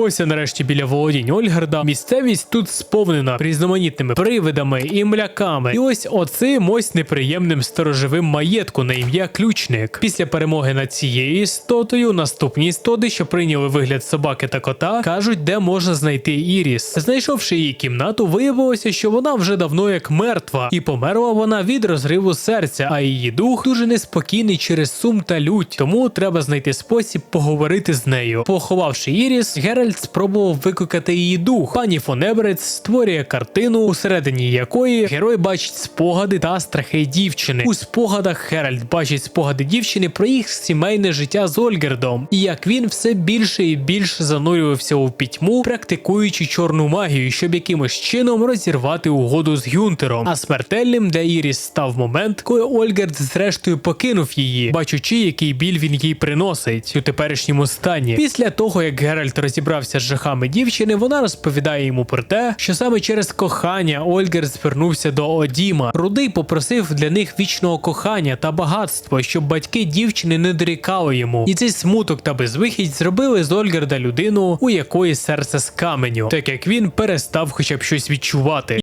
Ось я нарешті біля володінь Ольгарда. Місцевість тут сповнена різноманітними привидами і мляками. І ось оцим ось неприємним сторожовим маєтку на ім'я Ключник. Після перемоги над цією істотою, наступні істоти, що прийняли вигляд собаки та кота, кажуть, де можна знайти Іріс. Знайшовши її кімнату, виявилося, що вона вже давно як мертва, і померла вона від розриву серця, а її дух дуже неспокійний через сум та лють. Тому треба знайти спосіб поговорити з нею. Поховавши Іріс, Геральт спробував викликати її дух. Пані фон Еберет створює картину, усередині якої герой бачить спогади та страхи дівчини. У спогадах Геральт бачить спогади дівчини про їх сімейне життя з Ольгердом, і як він все більше і більше занурювався у пітьму, практикуючи чорну магію, щоб якимось чином розірвати угоду з Гюнтером. А смертельним для Іріс став момент, коли Ольгерд зрештою покинув її, бачучи, який біль він їй приносить у теперішньому стані. Після того, як Геральт розібрався з жахами дівчини, вона розповідає йому про те, що саме через кохання Ольгер звернувся до Одіма. Рудий попросив для них вічного кохання та багатства, щоб батьки дівчини не дорікали йому. І цей смуток та безвихідь зробили з Ольгерда людину, у якої серце з каменю, так як він перестав хоча б щось відчувати.